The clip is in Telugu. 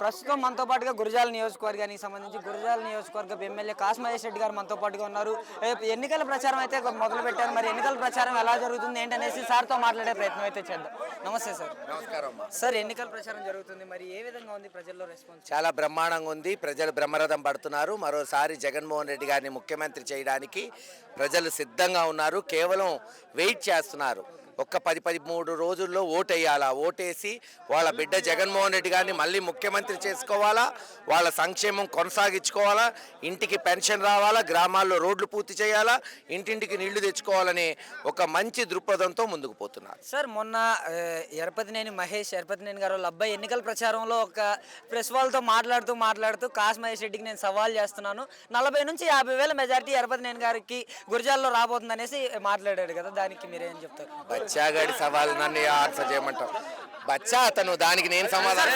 ప్రస్తుతం మనతో పాటుగా గురజాల నియోజకవర్గానికి సంబంధించి గురజాల నియోజకవర్గ ఎమ్మెల్యే కాస్మహేష్ రెడ్డి గారు మనతో పాటుగా ఉన్నారు. ఎన్నికల ప్రచారం అయితే మొదలు పెట్టారు. మరి ఎన్నికల ప్రచారం ఎలా జరుగుతుంది ఏంటనేసి సార్తో మాట్లాడే ప్రయత్నం అయితే చేద్దాం. నమస్తే సార్. నమస్కారం సార్ ఎన్నికల ప్రచారం జరుగుతుంది. మరి ఏ విధంగా ఉంది ప్రజల్లో రెస్పాన్స్ చాలా బ్రహ్మాండంగా ఉంది. ప్రజలు బ్రహ్మరథం పడుతున్నారు. మరోసారి జగన్మోహన్ రెడ్డి గారిని ముఖ్యమంత్రి చేయడానికి ప్రజలు సిద్ధంగా ఉన్నారు. కేవలం వెయిట్ చేస్తున్నారు. ఒక్క పది పది మూడు రోజుల్లో ఓటేయాలా? ఓటేసి వాళ్ళ బిడ్డ జగన్మోహన్ రెడ్డి గారిని మళ్ళీ ముఖ్యమంత్రి చేసుకోవాలా? వాళ్ళ సంక్షేమం కొనసాగించుకోవాలా? ఇంటికి పెన్షన్ రావాలా? గ్రామాల్లో రోడ్లు పూర్తి చేయాలా? ఇంటింటికి నీళ్ళు తెచ్చుకోవాలనే ఒక మంచి దృక్పథంతో ముందుకు పోతున్నారు. సార్ మొన్న ఎరపతినేని మహేష్ ఎరపతినేని గారు వాళ్ళ అబ్బాయి ఎన్నికల ప్రచారంలో ఒక ప్రెస్ వాళ్ళతో మాట్లాడుతూ మాట్లాడుతూ కాస్ మహేష్ రెడ్డికి నేను సవాల్ చేస్తున్నాను. నలభై నుంచి యాభై వేల మెజారిటీ ఎరపతినేని గారికి గురజాల్లో రాబోతుంది అనేసి మాట్లాడాడు కదా దానికి మీరేం చెప్తారు? బచ్చాగాడి సవాల్ నన్ను ఆన్సర్ చేయమంటావు. బచ్చా అతను దానికి నేను సమాధానం